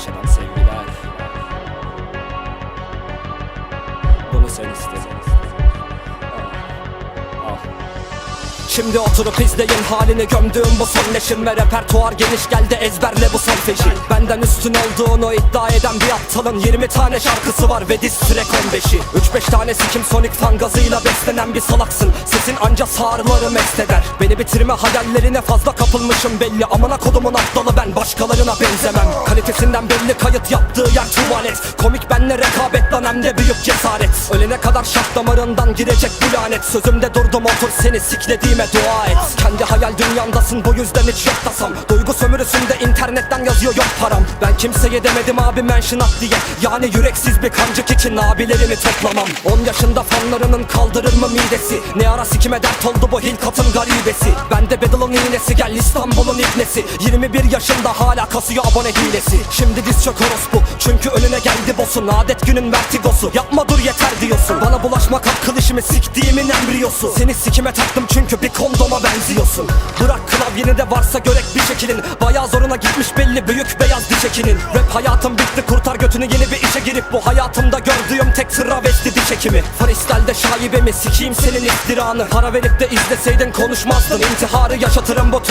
chamado Seguridade. Como se eu Şimdi oturup izleyin halini gömdüğüm bu son leşim Ve repertuar geniş geldi ezberle bu son Benden üstün olduğunu iddia eden bir aptalın 20 tane şarkısı var ve diz track 15'i 3-5 tane sikim sonik fan gazıyla beslenen bir salaksın. Sesin anca sağırları mest eder. Beni bitirme hayallerine fazla kapılmışım belli. Amına kodumun aptalı ben başkalarına benzemem. Kalitesinden belli kayıt yaptığı yer tuvalet. Komik benle rekabet lan hem de büyük cesaret Ölene kadar şah damarından girecek bu lanet. Sözümde durdum otur seni siklediğime dua et. Kendi hayal dünyandasın bu yüzden hiç yok Duygu sömürüsünde internetten yazıyor yok param. Ben kimseye demedim abi mention at diye. Yani yüreksiz bir kancık için abilerimi toplamam. 10 yaşında fanlarının kaldırır mı midesi? Ne ara sikime dert oldu bu hilkatın garibesi? Bende Beddle'ın iğnesi gel İstanbul'un ibnesi. 21 yaşında hala kasıyor abone hilesi. Şimdi diz çök orospu çünkü önüne geldi boss'un. Adet günün vertigosu. Yapma dur yeter diyorsun. Bana bulaşmak hakkıl işimi siktiğimin embriyosu. Seni sikime taktım çünkü bir kondoma benziyorsun Bırak klavyeni de varsa görek bir şekilin Bayağı zoruna gitmiş belli büyük beyaz diş ekinin Rap hayatım bitti kurtar götünü yeni bir işe girip Bu hayatımda gördüğüm tek travesti diş ekimi Freestyle'de şaibemi sikeyim senin iftiranı. Para verip de izleseydin konuşmazdın. İntiharı yaşatırım bu